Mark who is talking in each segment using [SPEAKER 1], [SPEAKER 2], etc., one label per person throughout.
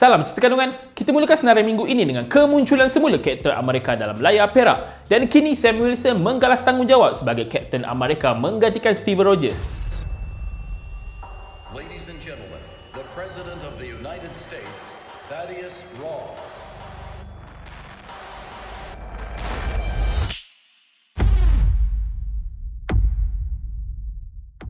[SPEAKER 1] Salam cerita kandungan. Kita mulakan senarai minggu ini dengan kemunculan semula Kapten Amerika dalam layar perak. Dan kini Sam Wilson menggalas tanggungjawab sebagai Kapten Amerika menggantikan Steve Rogers.
[SPEAKER 2] Ladies and gentlemen, the President of the United States, Thaddeus Ross.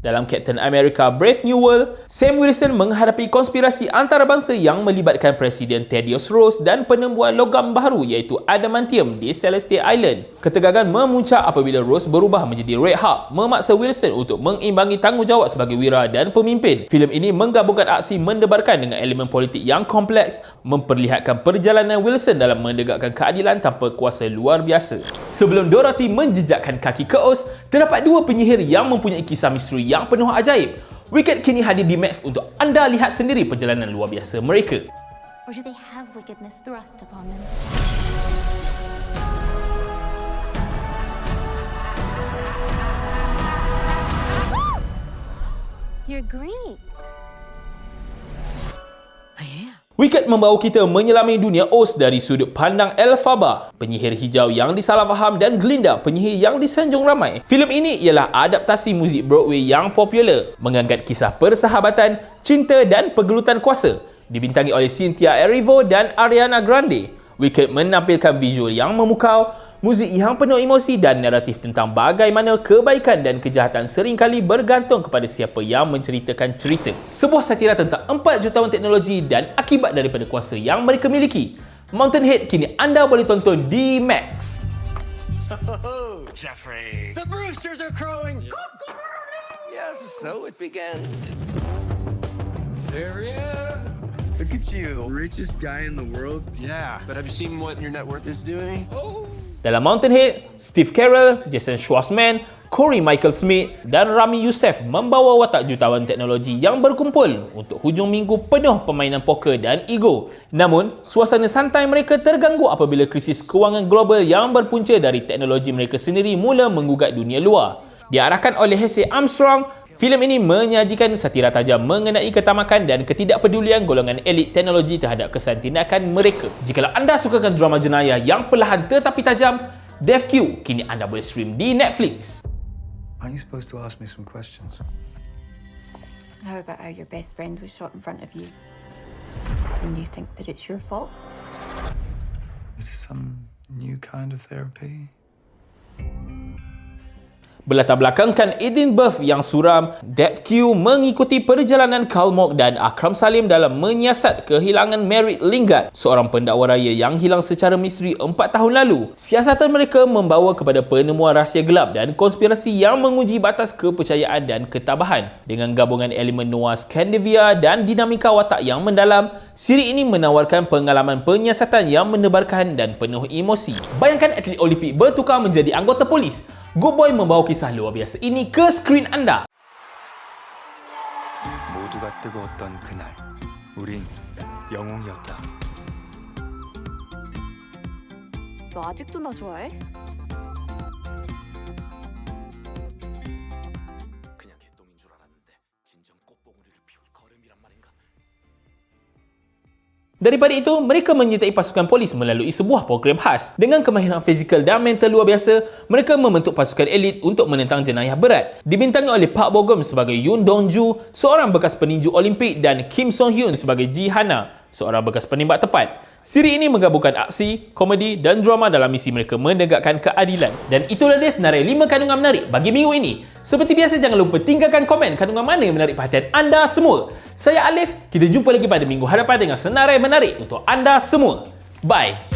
[SPEAKER 1] Dalam Captain America Brave New World, Sam Wilson menghadapi konspirasi antarabangsa yang melibatkan Presiden Thaddeus Ross dan penemuan logam baru iaitu adamantium di Celestia Island. Ketegangan memuncak apabila Ross berubah menjadi Red Hulk, memaksa Wilson untuk mengimbangi tanggungjawab sebagai wira dan pemimpin. Filem ini menggabungkan aksi mendebarkan dengan elemen politik yang kompleks, memperlihatkan perjalanan Wilson dalam menegakkan keadilan tanpa kuasa luar biasa. Sebelum Dorothy menjejakkan kaki ke Oz, terdapat dua penyihir yang mempunyai kisah misteri yang penuh ajaib. Wicked kini hadir di Max untuk anda lihat sendiri perjalanan luar biasa mereka.
[SPEAKER 3] You're green.
[SPEAKER 1] Wicked membawa kita menyelami dunia Oz dari sudut pandang Elphaba, penyihir hijau yang disalahfaham dan Glinda, penyihir yang disanjung ramai. Filem ini ialah adaptasi muzik Broadway yang popular, mengangkat kisah persahabatan, cinta dan pergelutan kuasa. Dibintangi oleh Cynthia Erivo dan Ariana Grande. Wicked menampilkan visual yang memukau, muzik yang penuh emosi dan naratif tentang bagaimana kebaikan dan kejahatan seringkali bergantung kepada siapa yang menceritakan cerita. Sebuah satira tentang 4 jutawan teknologi dan akibat daripada kuasa yang mereka miliki. Mountainhead kini anda boleh tonton di Max.
[SPEAKER 4] Jeffrey.
[SPEAKER 2] The Brewsters are crowing!
[SPEAKER 4] Yes, so it begins.
[SPEAKER 2] There he is!
[SPEAKER 5] Look at you, richest guy in the world.
[SPEAKER 4] Yeah, but have you seen what your net worth is doing?
[SPEAKER 1] Dalam Mountainhead, Steve Carell, Jason Schwartzman, Corey Michael Smith dan Rami Youssef membawa watak jutawan teknologi yang berkumpul untuk hujung minggu penuh permainan poker dan ego. Namun, suasana santai mereka terganggu apabila krisis kewangan global yang berpunca dari teknologi mereka sendiri mula menggugat dunia luar. Diarahkan oleh Hesse Armstrong, filem ini menyajikan satira tajam mengenai ketamakan dan ketidakpedulian golongan elit teknologi terhadap kesan tindakan mereka. Jikalau anda sukakan drama jenayah yang perlahan tetapi tajam, Death Q kini anda boleh stream di Netflix.
[SPEAKER 6] Aren't you supposed to ask me some questions?
[SPEAKER 3] How about how your best friend was shot in front of you? And you think that it's your fault?
[SPEAKER 6] Is this some new kind of therapy?
[SPEAKER 1] Berlatar belakangkan Edinburgh yang suram, Death Q mengikuti perjalanan Karl Morg dan Akram Salim dalam menyiasat kehilangan Merritt Lingard, seorang pendakwa raya yang hilang secara misteri 4 tahun lalu. Siasatan mereka membawa kepada penemuan rahsia gelap dan konspirasi yang menguji batas kepercayaan dan ketabahan. Dengan gabungan elemen noir Scandinavia dan dinamika watak yang mendalam, siri ini menawarkan pengalaman penyiasatan yang menebarkan dan penuh emosi. Bayangkan atlet Olimpik bertukar menjadi anggota polis. Good Boy membawa kisah luar biasa ini ke skrin anda.
[SPEAKER 6] 모두가 뜨거웠던 그날, 우린 영웅이었다.
[SPEAKER 7] 너 아직도 나 좋아해?
[SPEAKER 1] Daripada itu, mereka menyertai pasukan polis melalui sebuah program khas. Dengan kemahiran fizikal dan mental luar biasa, mereka membentuk pasukan elit untuk menentang jenayah berat. Dibintangi oleh Park Bo Gum sebagai Yoon Dong Ju, seorang bekas peninju Olimpik dan Kim Song Hyun sebagai Ji Hana, seorang bekas penembak tepat. Siri ini menggabungkan aksi, komedi dan drama dalam misi mereka menegakkan keadilan. Dan itulah dia senarai 5 kandungan menarik bagi minggu ini. Seperti biasa, jangan lupa tinggalkan komen kandungan mana yang menarik perhatian anda semua. Saya Alif, kita jumpa lagi pada minggu hadapan dengan senarai menarik untuk anda semua. Bye!